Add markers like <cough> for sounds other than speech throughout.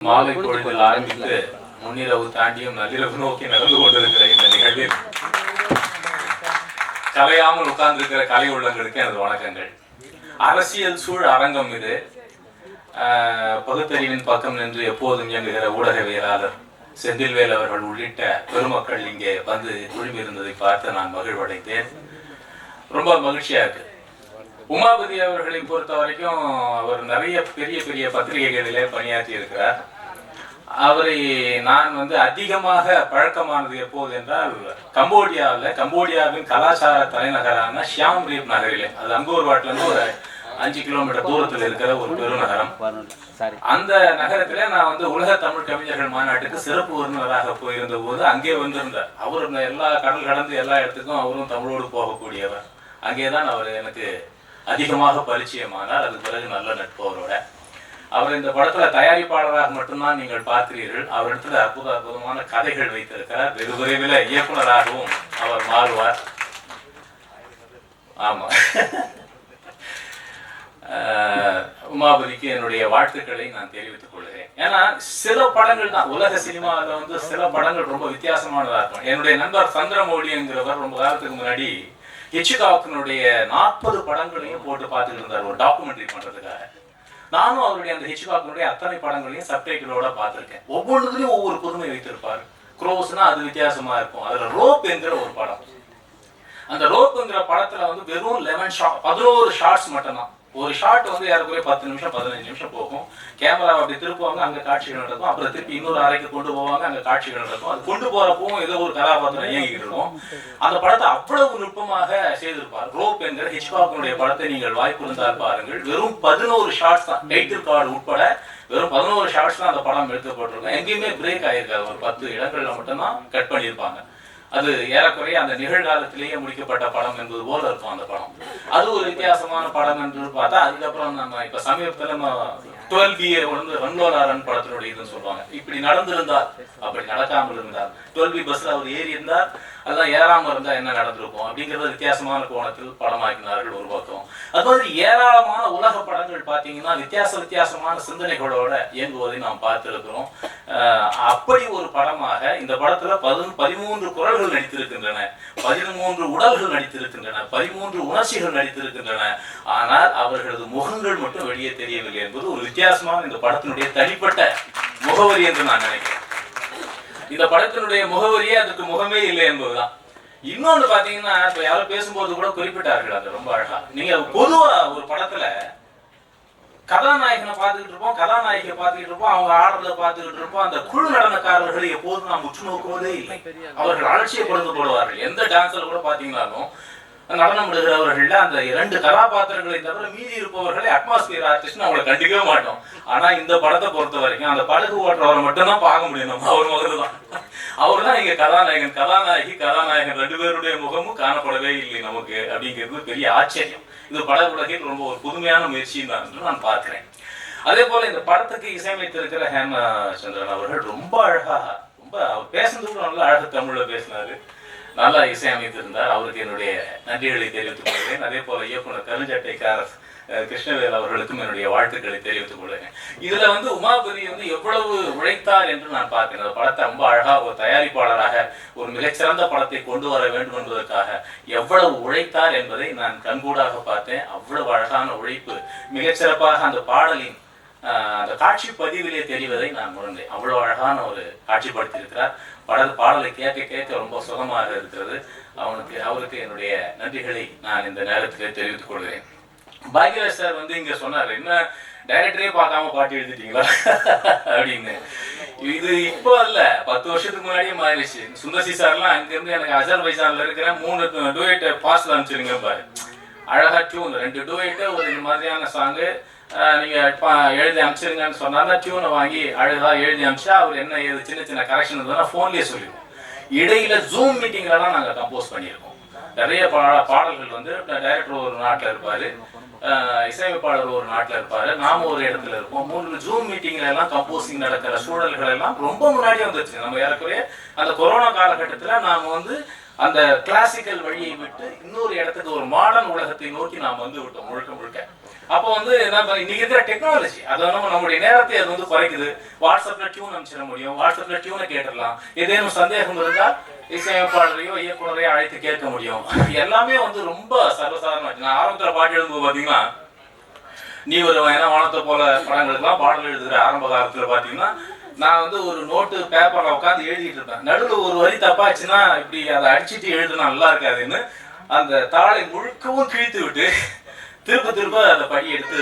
மாலை பொழுதில் ஆரம்பித்து முன்னிரவு தாண்டியும் நள்ளிரவு நோக்கி நடந்து கொண்டிருக்கிற இந்த நிகழ்வில் கலையாமல் உட்கார்ந்திருக்கிற கலை உள்ளங்களுக்கு எனது வணக்கங்கள். அரசியல் சூழ் அரங்கம் இது. ஆஹ், பகுத்தறிவின் பக்கம் நின்று எப்போதும் இயங்குகிற ஊடகவியலாளர் செந்தில்வேல் அவர்கள் உள்ளிட்ட பெருமக்கள் இங்கே வந்து குழுமி இருந்ததை பார்த்து நான் மகிழ்வடைந்தேன். ரொம்ப மகிழ்ச்சியா இருக்கு. உமாபதி அவர்களை பொறுத்த வரைக்கும் அவர் நிறைய பெரிய பெரிய பத்திரிகைகளிலே பணியாற்றி இருக்கிறார் அவரை நான் வந்து அதிகமாக பழக்கமானது எப்போது என்றால் கம்போடியாவில் கம்போடியாவின் கலாச்சார தலைநகரான ஷியாம் ரீப் நகரிலே அது அங்கூர் வாட்டிலிருந்து ஒரு அஞ்சு கிலோமீட்டர் தூரத்தில் இருக்கிற ஒரு பெருநகரம். அந்த நகரத்திலே நான் வந்து உலக தமிழ் கவிஞர்கள் மாநாட்டுக்கு சிறப்பு விருந்தினராக போயிருந்த போது அங்கே வந்திருந்தார். அவர் எல்லா கடல் கடந்து எல்லா இடத்துக்கும் அவரும் தமிழோடு போகக்கூடியவர். அங்கேதான் அவர் எனக்கு அதிகமாக பரிச்சயமானார் அதுக்கு பிறகு நல்ல நட்பு அவரோட. அவர் இந்த படத்துல தயாரிப்பாளராக மட்டும்தான் நீங்கள் பார்க்கிறீர்கள். அவரிடத்துல அற்புத அற்புதமான கதைகள் வைத்திருக்கிறார். வெகு விரைவில் இயக்குனராகவும் அவர் மாறுவார். ஆமா. உமாபதிக்கு என்னுடைய வாழ்த்துக்களை நான் தெரிவித்துக் கொள்கிறேன். ஏன்னா சில படங்கள் தான் உலக சினிமாவில் வந்து சில படங்கள் ரொம்ப வித்தியாசமானதாக இருக்கும். என்னுடைய நண்பர் சந்திரமௌலிங்கிறவர் ரொம்ப காலத்துக்கு முன்னாடி ஹிச்சுகாக்கினுடைய நாற்பது படங்களையும் போட்டு பார்த்துட்டு இருந்தார் ஒரு டாக்குமெண்ட்ரி பண்றதுக்காக. நானும் அவருடைய அந்த ஹிச்சுகாக்கினுடைய அத்தனை படங்களையும் சப்டைட்டிலோட பார்த்துருக்கேன். ஒவ்வொன்றுலையும் ஒவ்வொரு புதுமை வைத்திருப்பார். குரோஸ்னா அது வித்தியாசமா இருக்கும். அதுல ரோப் என்கிற ஒரு படம். அந்த ரோப்ங்கிற படத்துல வந்து வெறும் லெவன் ஷாட் பதினோரு ஷார்ட்ஸ் மட்டும்தான். ஒரு ஷாட் வந்து ஏறக்குறைய பத்து நிமிஷம் பதினஞ்சு நிமிஷம் போகும். கேமரா அப்படி திருப்புவாங்க அங்க காட்சிகள் நடக்கும். அப்புறம் திருப்பி இன்னொரு அறைக்கு கொண்டு போவாங்க அங்க காட்சிகள் நடக்கும். அது கொண்டு போறப்பவும் ஏதோ ஒரு கதாபாத்திரம் இயங்கிட்டு இருக்கும். அந்த படத்தை அவ்வளவு நுட்பமாக செய்திருப்பார். ரோப் என்கிற ஹிச்காக்கினுடைய படத்தை நீங்கள் வாய்ப்பு இருந்தால் பாருங்கள். வெறும் பதினோரு ஷார்ட்ஸ் தான். டைட்டில் கார்டு உட்பட வெறும் பதினோரு ஷார்ட்ஸ் தான் அந்த படம் எடுக்கப்பட்டிருக்கும். எங்கேயுமே பிரேக் ஆயிருக்காது. ஒரு பத்து இடங்கள்ல மட்டும்தான் கட் பண்ணியிருப்பாங்க. அது ஏறக்குறைய அந்த நிகழ்காலத்திலேயே முடிக்கப்பட்ட படம் என்பது போல இருக்கும் அந்த படம். அது ஒரு வித்தியாசமான படம் என்று பார்த்தா அதுக்கப்புறம் நம்ம இப்ப சமீபத்துல நம்ம டுவெல் பி வந்து ரன்லோலா ரன் படத்தினுடைய இதுன்னு சொல்லுவாங்க. இப்படி நடந்திருந்தார் அப்படி நடக்காமல் இருந்தார். டுவெல் பி பஸ்ல அவர் ஏறி இருந்தார் அதான் ஏறாம இருந்தா என்ன நடந்திருக்கும் அப்படிங்கிறது வித்தியாசமான கோணத்தில் படமாக்கினார்கள் ஒரு பக்கம். அது மாதிரி ஏராளமான உலக படங்கள் பார்த்தீங்கன்னா வித்தியாச வித்தியாசமான சிந்தனைகளோட இயங்குவதை நாம் பார்த்திருக்கிறோம். அப்படி ஒரு படமாக இந்த படத்துல பதினொன்று பதிமூன்று குரல்கள் நடித்திருக்கின்றன. பதிமூன்று உடல்கள் நடித்திருக்கின்றன. பதிமூன்று உணர்ச்சிகள் நடித்திருக்கின்றன. ஆனால் அவர்களது முகங்கள் மட்டும் வெளியே தெரியவில்லை என்பது ஒரு வித்தியாசமான இந்த படத்தினுடைய தனிப்பட்ட முகவரி என்று நான் நினைக்கிறேன். இந்த படத்தினுடைய முகவரியே அதுக்கு முகமே இல்லை என்பதுதான். இன்னொன்னு பாத்தீங்கன்னா இப்ப யாரும் பேசும்போது கூட குறிப்பிட்டார்கள் அது ரொம்ப அழகா. நீங்க பொதுவா ஒரு படத்துல கதாநாயகனை பார்த்துக்கிட்டு இருப்போம் கதாநாயகியை பார்த்துக்கிட்டு இருப்போம் அவங்க ஆடுறத பார்த்துக்கிட்டு இருப்போம். அந்த குழு நடனக்காரர்களை எப்போதும் நாம் உற்று நோக்குவதே இல்லை. அவர்கள் அலட்சியப்படுத்தப்படுவார்கள் எந்த டான்ஸ்ல கூட பாத்தீங்கன்னாலும் நடனமிடுகிறவர்கள்ல அந்த இரண்டு கதாபாத்திரங்களை தவிர மீதி இருப்பவர்களை அட்மாஸ்பியர் ஆர்டிஸ்ட் அவங்களை கண்டிக்கவே மாட்டோம். ஆனா இந்த படத்தை பொறுத்த வரைக்கும் அந்த படகு ஓட்டுறவரை மட்டும் தான் பார்க்க முடியும் நம்ம. அவர் முதல்ல தான் அவர் தான் இங்க கதாநாயகன். கதாநாயகி கதாநாயகன் ரெண்டு பேருடைய முகமும் காணப்படவே இல்லை நமக்கு அப்படிங்கிறது பெரிய ஆச்சரியம். இது பட உலகில் ரொம்ப ஒரு புதுமையான முயற்சி தான் என்று நான் பார்க்கிறேன். அதே போல இந்த படத்துக்கு இசையமைத்திருக்கிற ஹேம சந்திரன் அவர்கள் ரொம்ப அழகா ரொம்ப பேசுனது கூட நல்லா அழகு தமிழ்ல பேசினாரு. நல்லா இசையமைத்திருந்தார். அவருக்கு என்னுடைய நன்றிகளை தெரிவித்துக் கொள்கிறேன். அதே போல இயக்குனர் கருஞ்சட்டைக்காரர் கிருஷ்ணவேல் அவர்களுக்கும் என்னுடைய வாழ்த்துக்களை தெரிவித்துக் கொள்கிறேன். இதுல வந்து உமாபதி வந்து எவ்வளவு உழைத்தார் என்று நான் பார்க்கிறேன். அந்த படத்தை ரொம்ப அழகா ஒரு தயாரிப்பாளராக ஒரு மிகச்சிறந்த படத்தை கொண்டு வர வேண்டும் என்பதற்காக எவ்வளவு உழைத்தார் என்பதை நான் கண்கூடாக பார்த்தேன். அவ்வளவு அழகான உழைப்பு மிகச்சிறப்பாக அந்த பாடலின் ஆஹ், அந்த காட்சி பதிவிலே தெரிவதை நான் உணர்ந்தேன். அவ்வளவு அழகான ஒரு காட்சிப்படுத்தியிருக்கிறார் பாடல் பாடலை கேட்க கேட்க ரொம்ப சுகமாக இருக்கிறது. அவனுக்கு அவருக்கு என்னுடைய நன்றிகளை நான் இந்த நேரத்தில் தெரிவித்துக் கொள்கிறேன். பாக்யராஜ் சார் வந்து இங்க சொன்னார் என்ன டைரக்டரே பார்க்காம பாட்டு எழுதிட்டீங்களா? <laughs> அப்படின்னு. இது இப்போ அல்ல பத்து வருஷத்துக்கு முன்னாடியே மாறிடுச்சு. சுந்தர்சி சார்லாம் அங்கிருந்து எனக்கு அஜர்பைஜான்ல இருக்கிற மூணு டூயட்டை பாஸ்ல அனுப்பிச்சிருங்க பாரு. அழகா டியூன் ரெண்டு டூயட்டு ஒரு மாதிரியான சாங்கு நீங்கள் எழுதி அனுப்பிச்சிருங்கன்னு சொன்னாருன்னா டியூனை வாங்கி அழகாக எழுதி அனுப்பிச்சா அவர் என்ன ஏது சின்ன சின்ன கரெக்ஷன் இருந்ததுன்னா ஃபோன்லேயே சொல்லிடுவோம். இடையில ஜூம் மீட்டிங்லலாம் நாங்கள் கம்போஸ் பண்ணியிருக்கோம். நிறைய பாட பாடல்கள் வந்து டைரக்டர் ஒரு நாட்டில் இருப்பார் இசையமைப்பாளர் ஒரு நாட்டில் இருப்பார் நாம ஒரு இடத்துல இருப்போம். மூணு ஜூம் மீட்டிங்ல எல்லாம் கம்போசிங் நடக்கிற சூழல்கள் எல்லாம் ரொம்ப முன்னாடியே வந்துருச்சு. நம்ம ஏறக்குறைய அந்த கொரோனா காலகட்டத்தில் நாம் வந்து அந்த கிளாசிக்கல் வழியை விட்டு இன்னொரு இடத்துக்கு ஒரு மாடர்ன் உலகத்தை நோக்கி நாம் வந்து விட்டோம் முழுக்க முழுக்க. அப்போ வந்து என்ன இன்னைக்கு இருக்கிற டெக்னாலஜி அது நம்ம நம்மளுடைய நேரத்தை அது வந்து குறைக்குது. வாட்ஸ்அப்ல டியூன் அனுப்பிச்சிட முடியும் வாட்ஸ்அப்ல டியூனை கேட்டுடலாம். ஏதேனும் சந்தேகம் இருந்தால் இசையமைப்பாளரையோ இயக்குனரையோ அழைத்து கேட்க முடியும். <laughs> எல்லாமே வந்து ரொம்ப சர்வசாதாரணம் நான் ஆரம்பத்துல பாட்டு எழுதும்போது பாத்தீங்கன்னா நீ ஒரு ஏன்னா வானத்தை போல படங்களுக்குலாம் பாடல் எழுதுகிற ஆரம்ப காலத்துல பாத்தீங்கன்னா நான் வந்து ஒரு நோட்டு பேப்பர்ல உட்காந்து எழுதிட்டு இருப்பேன். நடுவில் ஒரு வரி தப்பாச்சுன்னா இப்படி அதை அடிச்சுட்டு எழுதுனா நல்லா இருக்காதுன்னு அந்த தாளை முழுக்கவும் கிழித்து விட்டு திரும்ப திருப்ப அந்த படி எடுத்து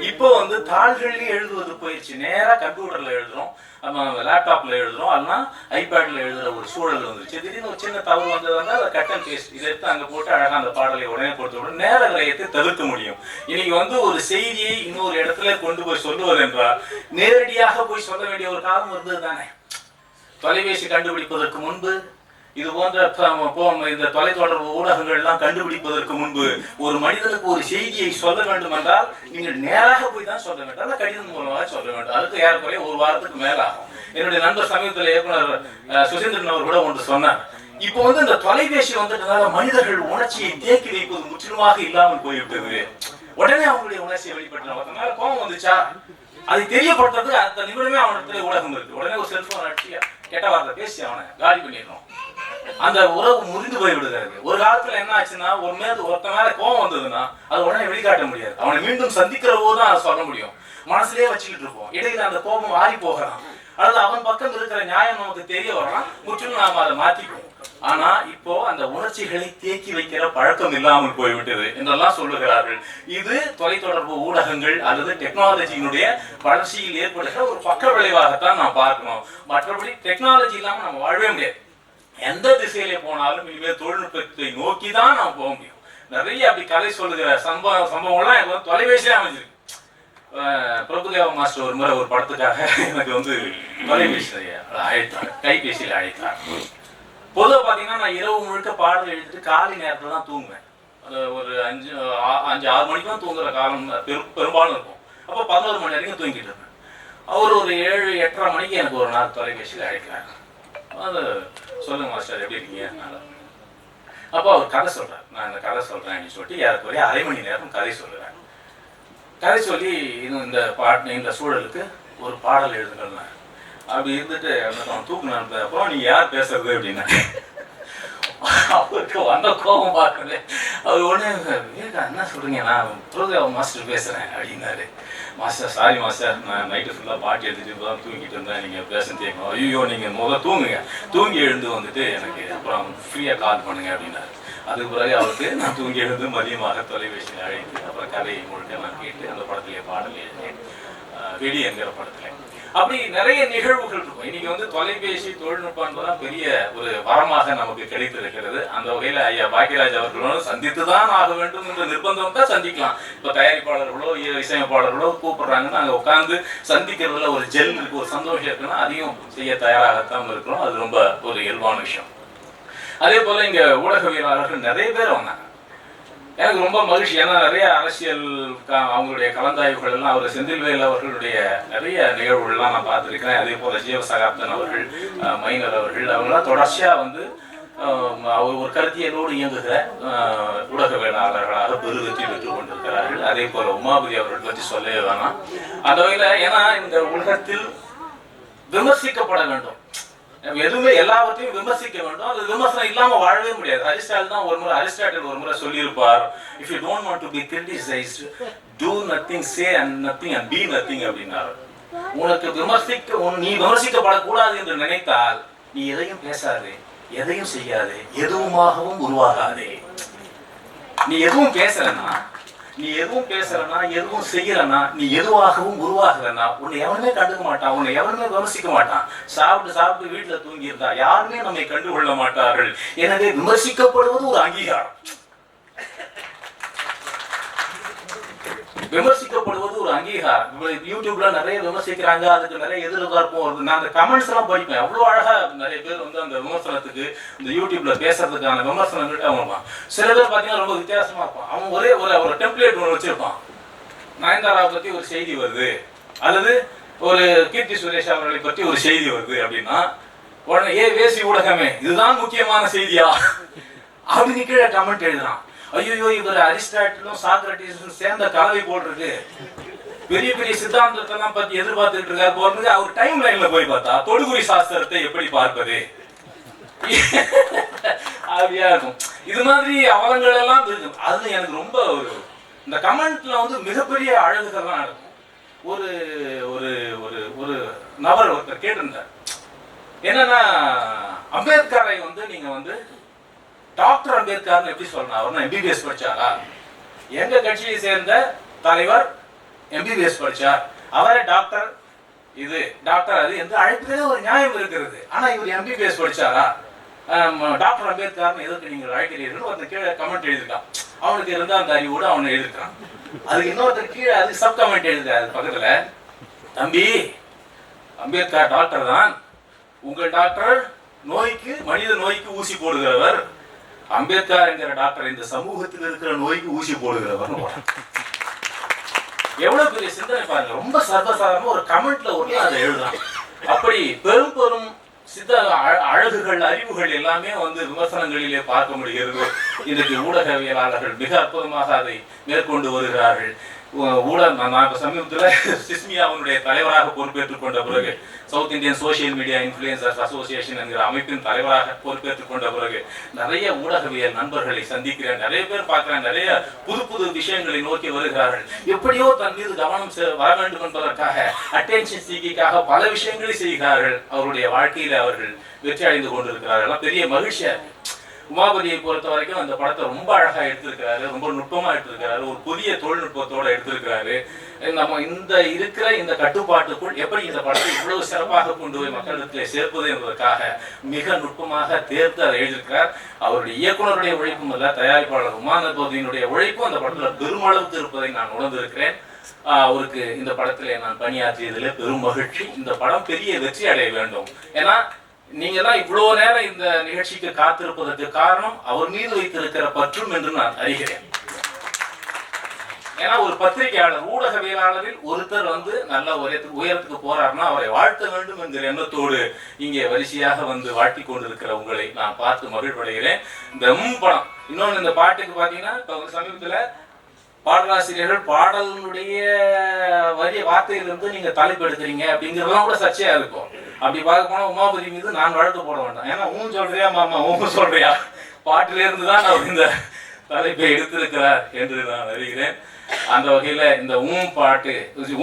இப்போ வந்து தாள்கள்லயே எழுதுவது போயிடுச்சு நேரா கம்ப்யூட்டர்ல எழுதுறோம். நம்ம லேப்டாப்ல எழுதுறோம். அல்லனா ஐபேட்ல எழுதுற ஒரு சூழல் வந்துருச்சு. திடீர்னு ஒரு சின்ன தவறு வந்தது வந்து அதை கட் அண்ட் பேஸ்ட் இதை எடுத்து அங்க போட்டு அழகா அந்த பாடலை உடனே கொடுத்து விட நேர விரயத்தை தவிர்க்க முடியும். இன்னைக்கு வந்து ஒரு செய்தியை இன்னொரு இடத்துல கொண்டு போய் சொல்லுவது என்றால் நேரடியாக போய் சொல்ல வேண்டிய ஒரு காலம் இருந்தது தானே தொலைபேசி கண்டுபிடிப்பதற்கு முன்பு இது போன்ற இந்த தொலைத்தொடர்பு ஊடகங்கள் எல்லாம் கண்டுபிடிப்பதற்கு முன்பு ஒரு மனிதனுக்கு ஒரு செய்தியை சொல்ல வேண்டும் என்றால் நீங்கள் நேராக போய் தான் சொல்ல வேண்டும். அல்ல கடிதம் மூலமாக சொல்ல வேண்டும். அதுக்கு ஏறக்குறைய ஒரு வாரத்துக்கு மேலாகும். என்னுடைய நண்பர் சமீபத்தில் இயக்குனர் அஹ், அவர் கூட ஒன்று சொன்னார். இப்போ வந்து இந்த தொலைபேசி வந்ததுனால மனிதர்கள் உணர்ச்சியை தேக்கி வைப்பது முற்றிலுமாக இல்லாமல் போய்விட்டது. உடனே அவங்களுடைய உணர்ச்சியை வெளிப்படுத்தின கோபம் வந்துச்சா? அதை தெரியப்படுத்துறதுக்கு அந்த நிமிடமே அவனுடைய ஊடகம் இருக்கு. உடனே ஒரு செல்போன் அடிச்சியா கெட்ட வார்த்தை பேசி அவனை காலி பண்ணிடணும். அந்த உறவு முறிந்து போய் விடுகிறது ஒரு காலத்துல என்ன ஆச்சுன்னா ஒரு மேல ஒருத்த மேல கோவம் வந்ததுன்னா அது உடனே வெளிக்காட்ட முடியாது. அவனை மீண்டும் சந்திக்கிற போது தான் அதை சொல்ல முடியும். மனசுலயே வச்சுக்கிட்டு இருப்போம். இடையில அந்த கோபம் ஆறி போகலாம். அல்லது அவன் பக்கம் இருக்கிற நியாயம் நமக்கு தெரிய வரலாம் முற்றிலும் நாம அதை மாத்திக்குவோம். ஆனா இப்போ அந்த உணர்ச்சிகளை தேக்கி வைக்கிற பழக்கம் இல்லாமல் போய்விட்டது என்றெல்லாம் சொல்லுகிறார்கள். இது தொலைத்தொடர்பு ஊடகங்கள் அல்லது டெக்னாலஜியினுடைய வளர்ச்சியில் ஏற்படுகிற ஒரு பக்க விளைவாகத்தான் நாம் பார்க்கணும் மற்றபடி டெக்னாலஜி இல்லாம நம்ம வாழவே முடியாது. எந்த திசையிலே போனாலும் இனிமேல் தொழில்நுட்பத்தை நோக்கி தான் நாம் போக முடியும். நிறைய அப்படி கதை சொல்லுகிற சம்பவ சம்பவங்கள்லாம் எனக்கு வந்து தொலைபேசியிலே அமைஞ்சிருக்கு. பிரபுதேவ மாஸ்டர் ஒரு முறை ஒரு படத்துக்காக எனக்கு வந்து தொலைபேசி அழைத்தார் கைபேசியில் அழைத்தார் பொதுவாக பார்த்தீங்கன்னா நான் இரவு முழுக்க பாடல் எழுதிட்டு காலை நேரத்தில் தான் தூங்குவேன். ஒரு அஞ்சு அஞ்சு ஆறு மணிக்கு தான் தூங்குற காலம் பெரும் பெரும்பாலும் இருக்கும். அப்போ பதினோரு மணி வரைக்கும் தூங்கிட்டு இருப்பேன். அவர் ஒரு ஏழு எட்டரை மணிக்கு எனக்கு ஒரு நாள் தொலைபேசியில் அழைக்கிறாங்க அது சொல்லுங்க மாஸ்டர் எப்படி இருக்கீங்க? நல்லா அப்போ அவர் கதை சொல்கிறார் நான் இந்த கதை அப்படின்னு சொல்லிட்டு ஏறக்குறைய அரை மணி நேரம் கதை சொல்லுறேன் கதை சொல்லி இன்னும் இந்த பாட்டு இந்த சூழலுக்கு ஒரு பாடல் எழுதுங்கள்னா அப்படி இருந்துட்டு அந்த அவன் தூக்குன அப்புறம் நீ யார் பேசுறது? அப்படின்னா. அவருக்கு வந்த கோபம் பார்க்கல அவர் உடனே விவேகா என்ன சொல்றீங்க? நான் பிரதேவ மாஸ்டர் பேசுறேன் அப்படின்னாரு. Master sorry master. நான் நைட்டு ஃபுல்லாக பாட்டி எடுத்துட்டு இப்போ தான் தூங்கிட்டு இருந்தேன். நீங்கள் பேசுன்னு கேட்கணும். ஐயோ நீங்கள் முதல்ல தூங்குங்க. தூங்கி எழுந்து வந்துட்டு எனக்கு அப்புறம் ஃப்ரீயாக கால் பண்ணுங்க அப்படின்னாரு. அதுக்கு பிறகு அவருக்கு நான் தூங்கி எழுந்து மதியமாக தொலைபேசியில் அழைத்து அப்புறம் கதையை முழுக்க நான் கேட்டு அந்த படத்திலே பாடல் எழுதினேன். வெடி என்கிற படத்துல. அப்படி நிறைய நிகழ்வுகள் இருக்கும். இன்னைக்கு வந்து தொலைபேசி தொழில்நுட்பம் தான் பெரிய ஒரு வரமாக நமக்கு கிடைத்திருக்கிறது. அந்த வகையில ஐயா பாக்கியராஜ் அவர்களும் சந்தித்து தான் ஆக வேண்டும் என்ற நிர்பந்தம் தான் சந்திக்கலாம். இப்ப தயாரிப்பாளர்களோ இசையமைப்பாளர்களோ கூப்பிடுறாங்கன்னா அங்க உட்காந்து சந்திக்கிறதுல ஒரு ஜெல் இருக்கு ஒரு சந்தோஷம் இருக்குன்னா அதையும் செய்ய தயாராகத்தான் இருக்கிறோம். அது ரொம்ப ஒரு இயல்பான விஷயம். அதே போல இங்க ஊடகவியலாளர்கள் நிறைய பேர் வந்தாங்க. எனக்கு ரொம்ப மகிழ்ச்சி. ஏன்னா நிறைய அரசியல் அவங்களுடைய கலந்தாய்வுகள் எல்லாம் அவர் செந்தில்வேல் அவர்களுடைய நிறைய நிகழ்வுகள்லாம் நான் பார்த்துருக்கிறேன். அதே போல ஜீவசகாப்தன் அவர்கள் மைனர் அவர்கள் அவங்களாம் தொடர்ச்சியா வந்து அவர் ஒரு கருத்தியலோடு இயங்குகிற ஊடகவியலாளர்களாக பெருவெற்றி பெற்று கொண்டிருக்கிறார்கள். அதே போல உமாபதி அவர்கள் பற்றி சொல்லவே வேணாம். அந்த வகையில் ஏன்னா இந்த உலகத்தில் விமர்சிக்கப்பட வேண்டும். எதுவுமே எல்லாவற்றையும் விமர்சிக்க வேண்டும். அது விமர்சனம் இல்லாம வாழவே முடியாது. அரிஸ்டால் தான் ஒரு முறை அரிஸ்டாட்டில் ஒரு முறை சொல்லியிருப்பார். If you don't want to be criticized do nothing say and nothing and be nothing அப்படின்னாரு. உனக்கு விமர்சிக்க உன் நீ விமர்சிக்கப்படக்கூடாது என்று நினைத்தால் நீ எதையும் பேசாதே எதையும் செய்யாதே எதுவுமாகவும் உருவாகாதே. நீ எதுவும் பேசலன்னா நீ எதுவும் பேசுறனா எதுவும் செய்யலனா நீ எதுவாகவும் உருவாகலனா உன்னை எவனுமே கண்டுக்க மாட்டான் உன்னை எவனுமே விமர்சிக்க மாட்டான். சாப்பிட்டு சாப்பிட்டு வீட்டுல தூங்கியிருந்தா யாருமே நம்மை கண்டுகொள்ள மாட்டார்கள். எனவே விமர்சிக்கப்படுவது ஒரு அங்கீகாரம். விமர்சிக்கப்படுவது ஒரு அங்கீகாரம். யூடியூப்ல நிறைய விமர்சிக்கிறாங்க அதுக்கு நிறைய எதிர்பார்ப்பும் வருது நான் அந்த கமெண்ட்ஸ் எல்லாம் படிப்பேன். அவ்வளவு அழகா நிறைய பேர் வந்து அந்த விமர்சனத்துக்கு இந்த யூடியூப்ல பேசுறதுக்கான விமர்சனம் கிட்ட அவங்க சில பேர் பாத்தீங்கன்னா ரொம்ப வித்தியாசமா இருப்பான் அவன் ஒரே ஒரு ஒரு டெம்ப்ளேட் ஒன்று வச்சிருப்பான் நயன்தாராவை பத்தி ஒரு செய்தி வருது. அல்லது ஒரு கீர்த்தி சுரேஷ் அவர்களை பற்றி ஒரு செய்தி வருது அப்படின்னா உடனே ஏ வேசி ஊடகமே இதுதான் முக்கியமான செய்தியா? அப்படின்னு கீழே கமெண்ட் எழுதுறான். ஐயோ இவர் அரிஸ்டாட்டிலும் சாக்ரட்டிஸும் சேர்ந்த கலவை போட்டிருக்கு. பெரிய பெரிய சித்தாந்தத்தெல்லாம் பத்தி எதிர்பார்த்துட்டு இருக்காரு போறது அவர் டைம் லைன்ல போய் பார்த்தா தொடுகுறி சாஸ்திரத்தை எப்படி பார்ப்பது? அப்படியா இருக்கும். இது மாதிரி அவலங்கள் எல்லாம் இருக்கும் அது எனக்கு ரொம்ப ஒரு இந்த கமெண்ட்ல வந்து மிகப்பெரிய அழகுகள்லாம் நடக்கும். ஒரு ஒரு ஒரு ஒரு நபர் ஒருத்தர் கேட்டிருந்தார். என்னன்னா அம்பேத்கரை வந்து நீங்க வந்து டாக்டர் அம்பேத்கர்னு எப்படி சொல்லணும் அவர் எம்பிபிஎஸ் படிச்சாரா? எங்க கட்சியை சேர்ந்த தலைவர் எம்பிபிஎஸ் படிச்சார். அவரே டாக்டர் இது டாக்டர் அது என்று அழைப்பதிலே ஒரு நியாயம் இருக்கிறது. ஆனா இவர் எம்பிபிஎஸ் படிச்சாரா? டாக்டர் அம்பேத்கர்னு எதற்கு நீங்கள் அழைக்கிறீர்கள் ஒருத்தர் கீழே கமெண்ட் எழுதிருக்கான் அவனுக்கு இருந்த அந்த அறிவோடு அவனை எழுதிருக்கான் அதுக்கு இன்னொருத்தர் கீழே அது சப் கமெண்ட் எழுதுறாரு பக்கத்துல. தம்பி அம்பேத்கர் டாக்டர் தான். உங்கள் டாக்டர் நோய்க்கு மனித நோய்க்கு ஊசி போடுகிறவர். அம்பேத்கர் என்கிற டாக்டர் இந்த சமூகத்தில் இருக்கிற நோய்க்கு ஊசி போடுகிறவர் எவ்வளவு பெரிய சிந்தனை பாருங்க. ரொம்ப சர்வசாதாரண ஒரு கமெண்ட்ல ஒண்ணு அதை எழுதலாம் அப்படி பெரும் பெரும் சித்த அழகுகள் அறிவுகள் எல்லாமே வந்து விமர்சனங்களிலே பார்க்க முடிகிறது. இன்றைக்கு ஊடகவியலாளர்கள் மிக அற்புதமாக அதை மேற்கொண்டு வருகிறார்கள். ஊழல் ஊடக நான் இப்போ சமீபத்தில் <laughs> சிஸ்மியா அவனுடைய தலைவராக பொறுப்பேற்றுக் கொண்ட பிறகு South Indian social media influencers association என்கிற அமைப்பின் தலைவராக பொறுப்பேற்றுக் கொண்ட பிறகு நிறைய ஊடகவியல் நண்பர்களை சந்திக்கிறேன். நிறைய பேர் பார்க்கிறேன். நிறைய புது புது விஷயங்களை நோக்கி வருகிறார்கள். எப்படியோ தன் மீது கவனம் செ- வர வேண்டும் என்பதற்காக அட்டென்ஷன் சீக்கிக்காக பல விஷயங்களை செய்கிறார்கள். அவருடைய வாழ்க்கையில் அவர்கள் வெற்றி அடைந்து கொண்டிருக்கிறார்கள். பெரிய மகிழ்ச்சியா உமாபதியை பொறுத்த வரைக்கும் அந்த படத்தை ரொம்ப அழகா எடுத்திருக்கிறாரு ரொம்ப நுட்பமா எடுத்திருக்கிறாரு ஒரு புதிய தொழில்நுட்பத்தோட எடுத்திருக்கிறாரு. நம்ம இந்த இருக்கிற இந்த கட்டுப்பாட்டுக்குள் எப்படி இந்த படத்தை இவ்வளவு சிறப்பாக கொண்டு போய் மக்களிடத்தில் சேர்ப்பது என்பதற்காக மிக நுட்பமாக தேர்ந்து அதை எழுதியிருக்கிறார். அவருடைய இயக்குனருடைய உழைப்பும் அல்ல தயாரிப்பாளர் உமாநபதியினுடைய உழைப்பும் அந்த படத்துல பெருமளவுக்கு இருப்பதை நான் உணர்ந்திருக்கிறேன். ஆஹ் அவருக்கு இந்த படத்திலே நான் பணியாற்றியதிலே பெரும் மகிழ்ச்சி. இந்த படம் பெரிய வெற்றி அடைய வேண்டும். ஏன்னா நீங்க எல்லாம் இவ்வளவு நேரம் இந்த நிகழ்ச்சிக்கு காத்திருப்பதற்கு காரணம் அவர் மீது வைத்திருக்கிற பற்றும் என்று நான் அறிகிறேன். ஏன்னா ஒரு பத்திரிகையாளர் ஊடகவியலாளரில் ஒருத்தர் வந்து நல்ல உயரத்துக்கு உயரத்துக்கு போறாருன்னா அவரை வாழ்த்த வேண்டும் என்கிற எண்ணத்தோடு இங்கே வரிசையாக வந்து வாழ்த்தி கொண்டிருக்கிற உங்களை நான் பார்த்து மகிழ்வடைகிறேன். இந்த ம் படம் இன்னொன்று இந்த பாட்டுக்கு பார்த்தீங்கன்னா இப்போ சமீபத்தில் பாடலாசிரியர்கள் பாடலினுடைய வரிய வார்த்தையிலிருந்து நீங்க தலைப்பு எடுக்கிறீங்க அப்படிங்கிறதெல்லாம் கூட சர்ச்சையா இருக்கும். அப்படி பார்க்க போனா உமாபதி மீது நான் வழக்கு போட வேண்டாம் ஏன்னா உன் சொல்றியா மாமா? ஊன் சொல்றியா? பாட்டில இருந்து தான் அவர் இந்த தலைப்பை எடுத்திருக்கிறார் என்று நான் அறிகிறேன். அந்த வகையில இந்த ஊம் பாட்டு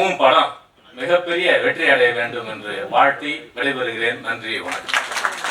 ஊம் படம் மிகப்பெரிய வெற்றி அடைய வேண்டும் என்று வாழ்த்தி விடைபெறுகிறேன். நன்றி வணக்கம்.